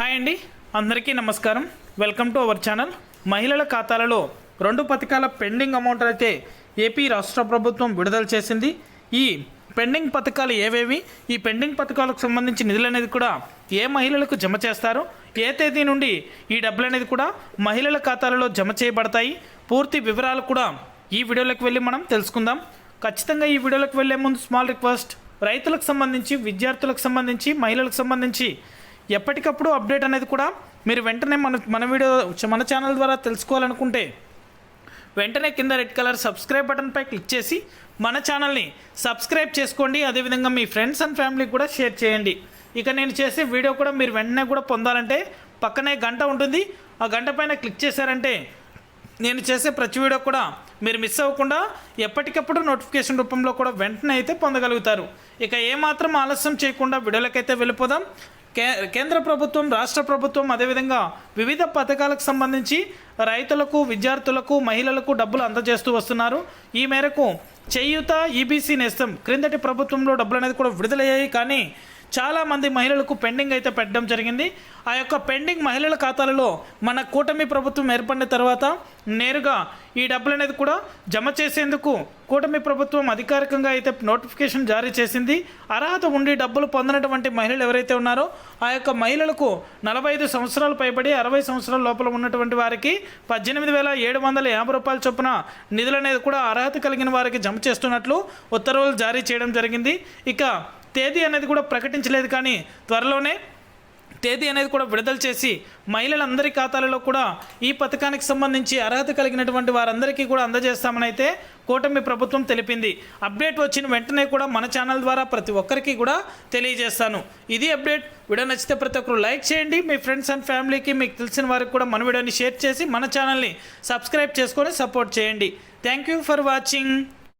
Hi అండి. అందరికీ నమస్కారం. Welcome to our channel. మహిళల ఖాతాలలో రెండు పథకాల పెండింగ్ అమౌంట్ అయితే ఏపీ రాష్ట్ర ప్రభుత్వం విడుదల చేసింది. ఈ పెండింగ్ పథకాలు ఏవేవి? ఈ పెండింగ్ పథకాలకు సంబంధించి నిధులు అనేది కూడా ఏ మహిళలకు జమ చేస్తారు? ఏ తేదీ నుండి ఈ డబ్బులు అనేది కూడా మహిళల ఖాతాలలో జమ చేయబడతాయి? పూర్తి వివరాలు కూడా ఈ వీడియోలోకి వెళ్ళి మనం తెలుసుకుందాం. ఖచ్చితంగా ఈ వీడియోలోకి వెళ్ళే ముందు స్మాల్ రిక్వెస్ట్ రైతులకు సంబంధించి విద్యార్థులకు సంబంధించి మహిళలకు సంబంధించి ఎప్పటికప్పుడు అప్డేట్ అనేది కూడా మీరు వెంటనే మన మన వీడియో మన ఛానల్ ద్వారా తెలుసుకోవాలనుకుంటే వెంటనే కింద రెడ్ కలర్ సబ్స్క్రైబ్ బటన్పై క్లిక్ చేసి మన ఛానల్ని సబ్స్క్రైబ్ చేసుకోండి. అదేవిధంగా మీ ఫ్రెండ్స్ అండ్ ఫ్యామిలీకి కూడా షేర్ చేయండి. ఇక నేను చేసే వీడియో కూడా మీరు వెంటనే కూడా పొందాలంటే పక్కనే గంట ఉంటుంది. ఆ గంట పైన క్లిక్ చేశారంటే నేను చేసే ప్రతి వీడియో కూడా మీరు మిస్ అవ్వకుండా ఎప్పటికప్పుడు నోటిఫికేషన్ రూపంలో కూడా వెంటనే అయితే పొందగలుగుతారు. ఇక ఏమాత్రం ఆలస్యం చేయకుండా వీడియోలకైతే వెళ్ళిపోదాం. కే కేంద్ర ప్రభుత్వం రాష్ట్ర ప్రభుత్వం అదేవిధంగా వివిధ పథకాలకు సంబంధించి రైతులకు విద్యార్థులకు మహిళలకు డబ్బులు అందజేస్తూ వస్తున్నారు. ఈ మేరకు చేయూత ఈబీసీ నేస్తం క్రిందటి ప్రభుత్వంలో డబ్బులు అనేది కూడా విడుదలయ్యాయి. కానీ చాలామంది మహిళలకు పెండింగ్ అయితే పెట్టడం జరిగింది. ఆ యొక్క పెండింగ్ మహిళల ఖాతాలలో మన కూటమి ప్రభుత్వం ఏర్పడిన తర్వాత నేరుగా ఈ డబ్బులు అనేది కూడా జమ చేసేందుకు కూటమి ప్రభుత్వం అధికారికంగా అయితే నోటిఫికేషన్ జారీ చేసింది. అర్హత ఉండి డబ్బులు పొందినటువంటి మహిళలు ఎవరైతే ఉన్నారో ఆ యొక్క మహిళలకు నలభై ఐదు సంవత్సరాలు పైబడి అరవై సంవత్సరాల లోపల ఉన్నటువంటి వారికి పద్దెనిమిది వేల ఏడు వందల యాభై రూపాయల చొప్పున నిధులు అనేది కూడా అర్హత కలిగిన వారికి జమ చేస్తున్నట్లు ఉత్తర్వులు జారీ చేయడం జరిగింది. ఇక తేదీ అనేది కూడా ప్రకటించలేదు కానీ త్వరలోనే తేదీ అనేది కూడా విడుదల చేసి మహిళలందరి ఖాతాలలో కూడా ఈ పథకానికి సంబంధించి అర్హత కలిగినటువంటి వారందరికీ కూడా అందజేస్తామని అయితే కూటమి ప్రభుత్వం తెలిపింది. అప్డేట్ వచ్చిన వెంటనే కూడా మన ఛానల్ ద్వారా ప్రతి ఒక్కరికి కూడా తెలియజేస్తాను. ఇది అప్డేట్. వీడియో నచ్చితే ప్రతి ఒక్కరు లైక్ చేయండి. మీ ఫ్రెండ్స్ అండ్ ఫ్యామిలీకి మీకు తెలిసిన వారికి కూడా మన వీడియోని షేర్ చేసి మన ఛానల్ని సబ్స్క్రైబ్ చేసుకొని సపోర్ట్ చేయండి. Thank you for watching.